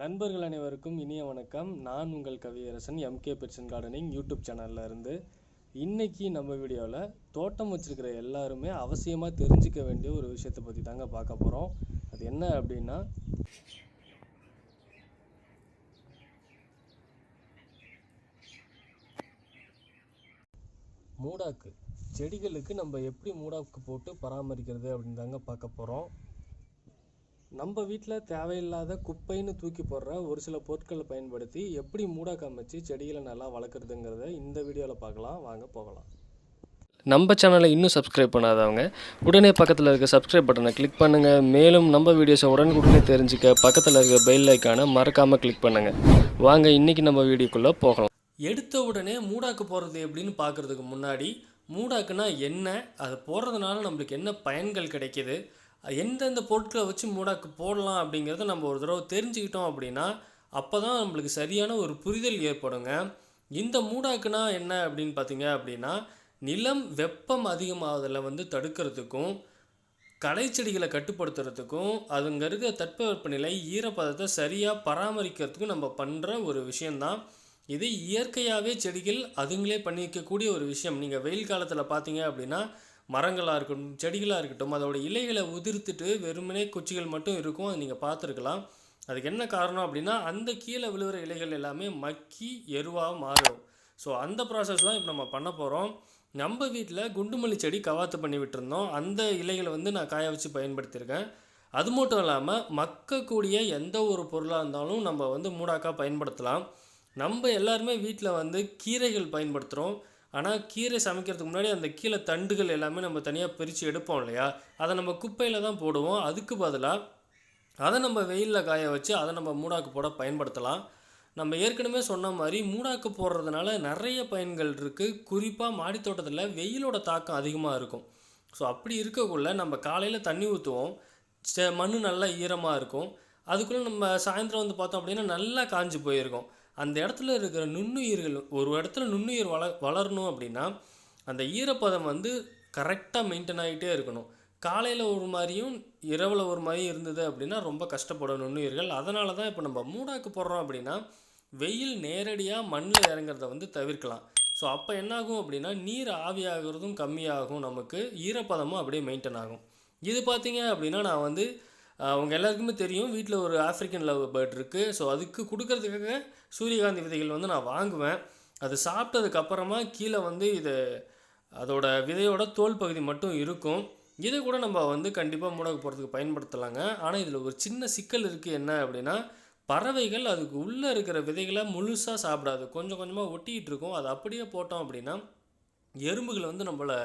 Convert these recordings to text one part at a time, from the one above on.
நண்பர்கள் அனைவருக்கும் இனிய வணக்கம். நான் உங்கள் Kaviyarasan MK pets and gardening YouTube சேனலில் இருந்து. இன்னைக்கு நம்ம வீடியோவில் தோட்டம் வச்சுருக்கிற எல்லாருமே அவசியமாக தெரிஞ்சுக்க வேண்டிய ஒரு விஷயத்தை பற்றி தாங்க பார்க்க போகிறோம் அது என்ன அப்படின்னா மூடாக்கு. செடிகளுக்கு நம்ம எப்படி மூடாக்கு போட்டு பராமரிக்கிறது அப்படின்னு தாங்க பார்க்க போகிறோம் நம்ம வீட்டில் தேவையில்லாத குப்பைன்னு தூக்கி போடுற ஒரு சில பொருட்களை பயன்படுத்தி எப்படி மூடாக்கு அமைச்சு செடிகளை நல்லா வளர்க்குறதுங்கிறத இந்த வீடியோவில் பார்க்கலாம். வாங்க போகலாம். நம்ம சேனலை இன்னும் சப்ஸ்கிரைப் பண்ணாதவங்க உடனே பக்கத்தில் இருக்க சப்ஸ்கிரைப் பட்டனை கிளிக் பண்ணுங்கள் மேலும் நம்ம வீடியோஸை உடனுக்குடனே தெரிஞ்சுக்க பக்கத்தில் இருக்க பெல் ஐக்கானை மறக்காமல் கிளிக் பண்ணுங்கள் வாங்க இன்றைக்கி நம்ம வீடியோக்குள்ளே போகலாம். எடுத்த உடனே மூடாக்கு போடுறது எப்படின்னு பார்க்குறதுக்கு முன்னாடி மூடாக்குனா என்ன அது போடுறதுனால நம்மளுக்கு என்ன பயன்கள் கிடைக்கிது எந்தெந்த பொருட்களை வச்சு மூடாக்கு போடலாம் அப்படிங்கிறத நம்ம ஒரு தடவை தெரிஞ்சுக்கிட்டோம் அப்படின்னா அப்போ தான் நம்மளுக்கு சரியான ஒரு புரிதல் ஏற்படுங்க. இந்த மூடாக்குனா என்ன அப்படின்னு பார்த்தீங்க அப்படின்னா நிலம் வெப்பம் அதிகமாவதில் வந்து தடுக்கிறதுக்கும் களை செடிகளை கட்டுப்படுத்துறதுக்கும் அதுங்க இருக்கிற தட்பவெப்பநிலை ஈரப்பதத்தை சரியாக பராமரிக்கிறதுக்கும் நம்ம பண்ணுற ஒரு விஷயந்தான் இது இயற்கையாகவே செடிகள் அதுங்களே பண்ணிக்கக்கூடிய ஒரு விஷயம். நீங்கள் வெயில் காலத்தில் பார்த்தீங்க அப்படின்னா மரங்களாக இருக்கட்டும் செடிகளாக இருக்கட்டும் அதோட இலைகளை உதிர்த்துட்டு வெறுமனே குச்சிகள் மட்டும் இருக்கும். அது நீங்கள் பார்த்துருக்கலாம். அதுக்கு என்ன காரணம் அப்படின்னா அந்த கீழே விழுகிற இலைகள் எல்லாமே மக்கி எருவாக மாறும் ஸோ அந்த ப்ராசஸ் தான் இப்போ நம்ம பண்ண போகிறோம் நம்ம வீட்டில் குண்டுமல்லி செடி கவாத்து பண்ணி விட்டுருந்தோம். அந்த இலைகளை வந்து நான் காய வச்சு பயன்படுத்தியிருக்கேன். அது மட்டும் இல்லாமல் மக்கக்கூடிய எந்த ஒரு பொருளாக இருந்தாலும் நம்ம வந்து மூடாக்காக பயன்படுத்தலாம். நம்ம எல்லாருமே வீட்டில் வந்து கீரைகள் பயன்படுத்துகிறோம் ஆனால் கீரை சமைக்கிறதுக்கு முன்னாடி அந்த கீழே தண்டுகள் எல்லாமே நம்ம தனியாக பிரித்து எடுப்போம் இல்லையா? அதை நம்ம குப்பையில் தான் போடுவோம். அதுக்கு பதிலாக அதை நம்ம வெயிலில் காய வச்சு அதை நம்ம மூடாக்கு போட பயன்படுத்தலாம். நம்ம ஏற்கனவே சொன்ன மாதிரி மூடாக்கு போடுறதுனால நிறைய பயன்கள் இருக்குது குறிப்பாக மாடித்தோட்டத்தில் வெயிலோட தாக்கம் அதிகமாக இருக்கும். ஸோ அப்படி இருக்கக்குள்ள நம்ம காலையில் தண்ணி ஊற்றுவோம் மண் நல்லா ஈரமாக இருக்கும். அதுக்குள்ளே நம்ம சாயந்தரம் வந்து பார்த்தோம் அப்படின்னா நல்லா காஞ்சு போயிருக்கும். அந்த இடத்துல இருக்கிற நுண்ணுயிர்கள் ஒரு இடத்துல நுண்ணுயிர் வள வளரணும் அப்படின்னா அந்த ஈரப்பதம் வந்து கரெக்டாக மெயின்டைன் ஆகிட்டே இருக்கணும். காலையில் ஒரு மாதிரியும் இரவில் ஒரு மாதிரியும் இருந்தது அப்படின்னா ரொம்ப கஷ்டப்படும் நுண்ணுயிர்கள். அதனால தான் இப்போ நம்ம மூடாக்கு போடுறோம் அப்படின்னா வெயில் நேரடியாக மண்ணில் இறங்குறத வந்து தவிர்க்கலாம். ஸோ அப்போ என்னாகும் அப்படின்னா நீர் ஆவியாகிறதும் கம்மியாகும். நமக்கு ஈரப்பதமும் அப்படியே மெயின்டைன் ஆகும். இது பார்த்திங்க அப்படின்னா நான் வந்து அவங்க எல்லாருக்குமே தெரியும் வீட்டில் ஒரு ஆஃப்ரிக்கன் லவ் பேர்ட் இருக்குது ஸோ அதுக்கு கொடுக்கறதுக்காக சூரியகாந்தி விதைகள் வந்து நான் வாங்குவேன். அது சாப்பிட்டதுக்கப்புறமா கீழே வந்து இது அதோட விதையோட தோல் பகுதி மட்டும் இருக்கும். இதை கூட நம்ம வந்து கண்டிப்பாக மூடக்கு போகிறதுக்கு பயன்படுத்தலாங்க. ஆனால் இதில் ஒரு சின்ன சிக்கல் இருக்குது என்ன அப்படின்னா பறவைகள் அதுக்கு உள்ளே இருக்கிற விதைகளை முழுசாக சாப்பிடாது. கொஞ்சம் கொஞ்சமாக ஒட்டிகிட்டு இருக்கும். அது அப்படியே போட்டோம் அப்படின்னா எறும்புகள் வந்து நம்மளை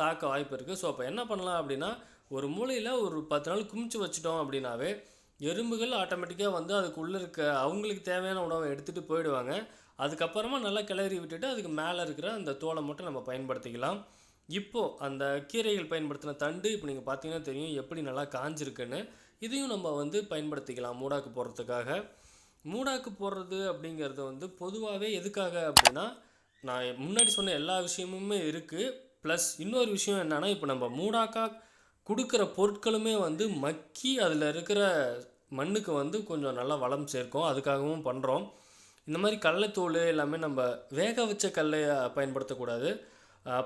தாக்க வாய்ப்பு இருக்குது ஸோ அப்போ என்ன பண்ணலாம் அப்படின்னா ஒரு மூலையில் ஒரு பத்து நாள் குமிச்சு வச்சிட்டோம் அப்படின்னாவே எறும்புகள் ஆட்டோமேட்டிக்காக வந்து அதுக்குள்ளே இருக்க அவங்களுக்கு தேவையான உணவை எடுத்துகிட்டு போயிடுவாங்க. அதுக்கப்புறமா நல்லா கிளறி விட்டுட்டு அதுக்கு மேலே இருக்கிற அந்த தோலை மட்டும் நம்ம பயன்படுத்திக்கலாம். இப்போது அந்த கீரைகள் பயன்படுத்தின தண்டு இப்போ நீங்கள் பார்த்தீங்கன்னா தெரியும் எப்படி நல்லா காஞ்சிருக்குன்னு. இதையும் நம்ம வந்து பயன்படுத்திக்கலாம் மூடாக்கு போடுறதுக்காக. மூடாக்கு போடுறது அப்படிங்கிறது வந்து பொதுவாகவே எதுக்காக அப்படின்னா நான் முன்னாடி சொன்ன எல்லா விஷயமுமே இருக்குது ப்ளஸ் இன்னொரு விஷயம் என்னென்னா இப்போ நம்ம மூடாக்கா கொடுக்குற பொருட்களுமே வந்து மக்கி அதில் இருக்கிற மண்ணுக்கு வந்து கொஞ்சம் நல்லா வளம் சேர்க்கும். அதுக்காகவும் பண்ணுறோம் இந்த மாதிரி கடலைத்தூள் எல்லாமே நம்ம வேக வச்ச கல்லையை பயன்படுத்தக்கூடாது.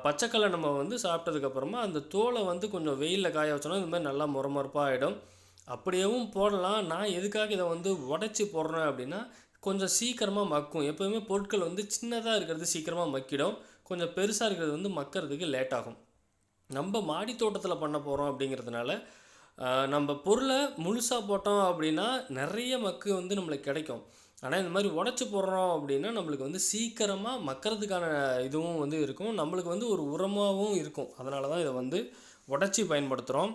பச்சைக்கல்லை நம்ம வந்து சாப்பிட்டதுக்கப்புறமா அந்த தோலை வந்து கொஞ்சம் வெயிலில் காய வச்சோன்னா இந்த மாதிரி நல்லா முறமறுப்பாக ஆகிடும் அப்படியேவும் போடலாம். நான் எதுக்காக இதை வந்து உடச்சி போடுறேன் அப்படின்னா கொஞ்சம் சீக்கிரமாக மக்கும். எப்போயுமே பொருட்கள் வந்து சின்னதாக இருக்கிறது சீக்கிரமாக மக்கிடும். கொஞ்சம் பெருசாக இருக்கிறது வந்து மக்கிறதுக்கு லேட் ஆகும். நம்ம மாடி தோட்டத்தில் பண்ண போகிறோம் அப்படிங்கிறதுனால நம்ம பொருளை முழுசாக போட்டோம் அப்படின்னா நிறைய மக்கு வந்து நம்மளுக்கு கிடைக்கும். ஆனால் இந்த மாதிரி உடச்சி போடுறோம் அப்படின்னா நம்மளுக்கு வந்து சீக்கிரமாக மக்கிறதுக்கான இதுவும் வந்து இருக்கும். நம்மளுக்கு வந்து ஒரு உரமாகவும் இருக்கும். அதனால தான் இதை வந்து உடச்சி பயன்படுத்துகிறோம்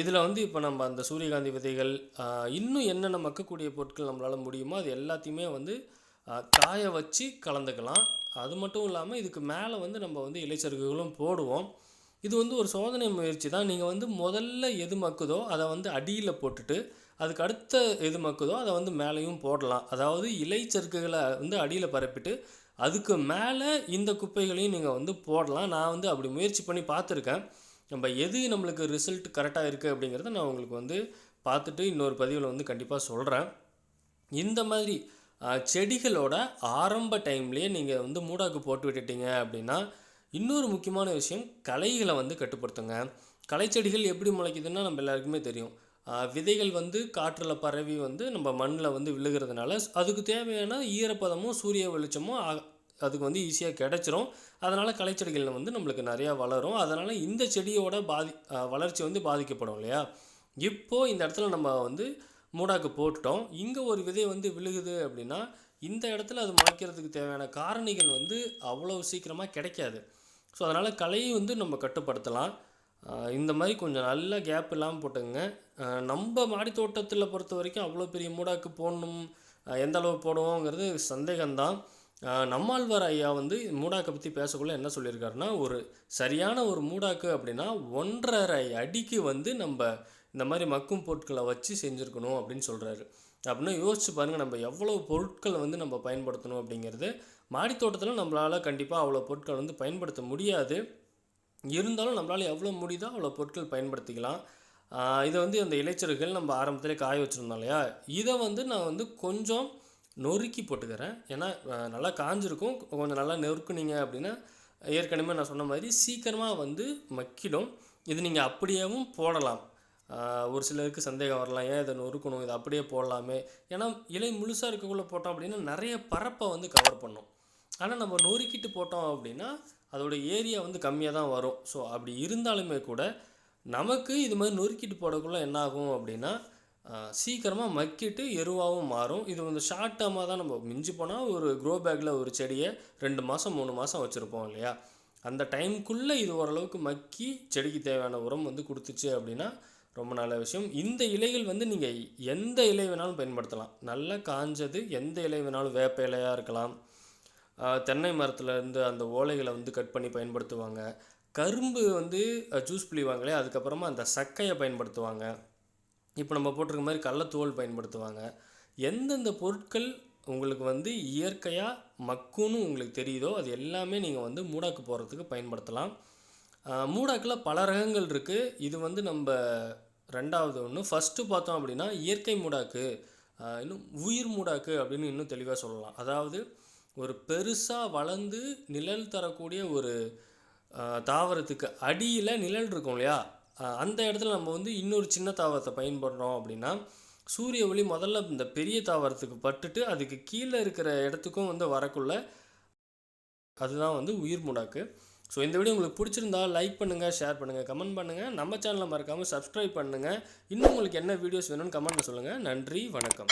இதில் வந்து இப்போ நம்ம அந்த சூரியகாந்தி விதைகள் இன்னும் என்னென்ன மக்கக்கூடிய பொருட்கள் நம்மளால் முடியுமோ அது எல்லாத்தையுமே வந்து காய வச்சு கலந்துக்கலாம். அது மட்டும் இல்லாமல் இதுக்கு மேலே வந்து நம்ம வந்து இலைச்சருக்குகளும் போடுவோம். இது வந்து ஒரு சோதனை முயற்சி தான். நீங்கள் வந்து முதல்ல எது மக்குதோ அதை வந்து அடியில் போட்டுட்டு அதுக்கு அடுத்த எது மக்குதோ அதை வந்து மேலேயும் போடலாம். அதாவது இலைச்சறுக்குகளை வந்து அடியில் பரப்பிட்டு அதுக்கு மேலே இந்த குப்பைகளையும் நீங்கள் வந்து போடலாம். நான் வந்து அப்படி முயற்சி பண்ணி பார்த்துருக்கேன். நம்ம எது நம்மளுக்கு ரிசல்ட் கரெக்டாக இருக்குது அப்படிங்கிறத நான் உங்களுக்கு வந்து பார்த்துட்டு இன்னொரு பதிவில் வந்து கண்டிப்பாக சொல்கிறேன் இந்த மாதிரி செடிகளோட ஆரம்ப டைம்லேயே நீங்கள் வந்து மூடாக்கு போட்டு விட்டுட்டீங்க அப்படின்னா இன்னொரு முக்கியமான விஷயம் களைகளை வந்து கட்டுப்படுத்துங்க. களைச்செடிகள் எப்படி முளைக்குதுன்னா நம்ம எல்லாருக்குமே தெரியும். விதைகள் வந்து காற்றில் பரவி வந்து நம்ம மண்ணில் வந்து விழுகிறதுனால அதுக்கு தேவையான ஈரப்பதமும் சூரிய வெளிச்சமும் அதுக்கு வந்து ஈஸியாக கிடைச்சிரும். அதனால் களைச்செடிகள் வந்து நம்மளுக்கு நிறையா வளரும். அதனால் இந்த செடியோட பாதி வளர்ச்சி வந்து பாதிக்கப்படும் இல்லையா? இப்போது இந்த இடத்துல நம்ம வந்து மூடாக்கு போட்டுட்டோம். இங்கே ஒரு விதை வந்து விழுகுது அப்படின்னா இந்த இடத்துல அது முளைக்கிறதுக்கு தேவையான காரணிகள் வந்து அவ்வளோ சீக்கிரமாக கிடைக்காது. ஸோ அதனால் கலையை வந்து நம்ம கட்டுப்படுத்தலாம். இந்த மாதிரி கொஞ்சம் நல்ல கேப் இல்லாமல் போட்டுங்க நம்ம மாடி தோட்டத்தில் பொறுத்த வரைக்கும் அவ்வளோ பெரிய மூடாக்கு போடணும் எந்த அளவு போடுவோங்கிறது சந்தேகம்தான். நம்மாழ்வார் ஐயா வந்து மூடாக்கை பற்றி பேசக்குள்ள என்ன சொல்லியிருக்காருன்னா ஒரு சரியான ஒரு மூடாக்கு அப்படின்னா ஒன்றரை அடிக்கு வந்து நம்ம இந்த மாதிரி மக்கும் பொருட்களை வச்சு செஞ்சுருக்கணும் அப்படின்னு சொல்கிறாரு அப்படின்னா யோசிச்சு பாருங்கள் நம்ம எவ்வளோ பொருட்களை வந்து நம்ம பயன்படுத்தணும் அப்படிங்கிறது மாடித் தோட்டத்தில் நம்மளால் கண்டிப்பாக அவ்வளோ பொருட்கள் வந்து பயன்படுத்த முடியாது. இருந்தாலும் நம்மளால் எவ்வளோ முடியுதோ அவ்வளோ பொருட்கள் பயன்படுத்திக்கலாம். இதை வந்து அந்த இளைச்சர்கள் நம்ம ஆரம்பத்திலே காய வச்சுருந்தோம் இல்லையா? இதை வந்து நான் வந்து கொஞ்சம் நொறுக்கி போட்டுக்கிறேன். ஏன்னா நல்லா காஞ்சிருக்கும். கொஞ்சம் நல்லா நொறுக்குனீங்க அப்படின்னா ஏற்கனவே நான் சொன்ன மாதிரி சீக்கிரமாக வந்து மக்கிடும். இது நீங்கள் அப்படியேவும் போடலாம். ஒரு சிலருக்கு சந்தேகம் வரலாம். ஏன் இதை நொறுக்கணும்? இதை அப்படியே போடலாமே. ஏன்னா இலை முழுசாக இருக்கக்குள்ளே போட்டோம் அப்படின்னா நிறைய பரப்பை வந்து கவர் பண்ணும். ஆனால் நம்ம நொறுக்கிட்டு போட்டோம் அப்படின்னா அதோட ஏரியா வந்து கம்மியாக தான் வரும். ஸோ அப்படி இருந்தாலுமே கூட நமக்கு இது மாதிரி நொறுக்கிட்டு போடக்குள்ள என்ன ஆகும் அப்படின்னா சீக்கிரமாக மக்கிட்டு எருவாகவும் மாறும். இது வந்து ஷார்ட் டேர்மாக தான் நம்ம மிஞ்சி போனால் ஒரு க்ரோ பேக்கில் ஒரு செடியை ரெண்டு மாதம் மூணு மாதம் வச்சுருப்போம் இல்லையா? அந்த டைமுக்குள்ளே இது ஓரளவுக்கு மக்கி செடிக்கு தேவையான உரம் வந்து கொடுத்துச்சு அப்படின்னா ரொம்ப நல்ல விஷயம். இந்த இலைகள் வந்து நீங்கள் எந்த இலை வேணாலும் பயன்படுத்தலாம். நல்லா காஞ்சது எந்த இலை வேணாலும் வேப்ப இலையாக இருக்கலாம். தென்னை மரத்துலேருந்து அந்த ஓலைகளை வந்து கட் பண்ணி பயன்படுத்துவாங்க. கரும்பு வந்து ஜூஸ் புளிவாங்களே அதுக்கப்புறமா அந்த சக்கையை பயன்படுத்துவாங்க. இப்போ நம்ம போட்டிருக்க மாதிரி கடலத்தோல் பயன்படுத்துவாங்க. எந்தெந்த பொருட்கள் உங்களுக்கு வந்து இயற்கையாக மக்குன்னு உங்களுக்கு தெரியுதோ அது எல்லாமே நீங்கள் வந்து மூடாக்கு போகிறதுக்கு பயன்படுத்தலாம். மூடாக்கில் பல ரகங்கள் இருக்குது இது வந்து நம்ம ரெண்டாவது ஒன்று ஃபஸ்ட்டு பார்த்தோம் அப்படின்னா இயற்கை மூடாக்கு இன்னும் உயிர் மூடாக்கு அப்படின்னு இன்னும் தெளிவாக சொல்லலாம். அதாவது ஒரு பெருசாக வளர்ந்து நிழல் தரக்கூடிய ஒரு தாவரத்துக்கு அடியில் நிழல் இருக்கும் இல்லையா? அந்த இடத்துல நம்ம வந்து இன்னொரு சின்ன தாவரத்தை பயன்படுறோம் அப்படின்னா சூரிய ஒளி முதல்ல இந்த பெரிய தாவரத்துக்கு பட்டுட்டு அதுக்கு கீழே இருக்கிற இடத்துக்கும் வந்து வரக்குள்ள அதுதான் வந்து உயிர் மூடாக்கு. ஸோ இந்த வீடியோ உங்களுக்கு பிடிச்சிருந்தா லைக் பண்ணுங்கள் ஷேர் பண்ணுங்கள் கமெண்ட் பண்ணுங்கள் நம்ம சேனலை மறக்காமல் சப்ஸ்கிரைப் பண்ணுங்கள் இன்னும் உங்களுக்கு என்ன வீடியோஸ் வேணும்னு கமெண்ட்டில் சொல்லுங்கள் நன்றி வணக்கம்.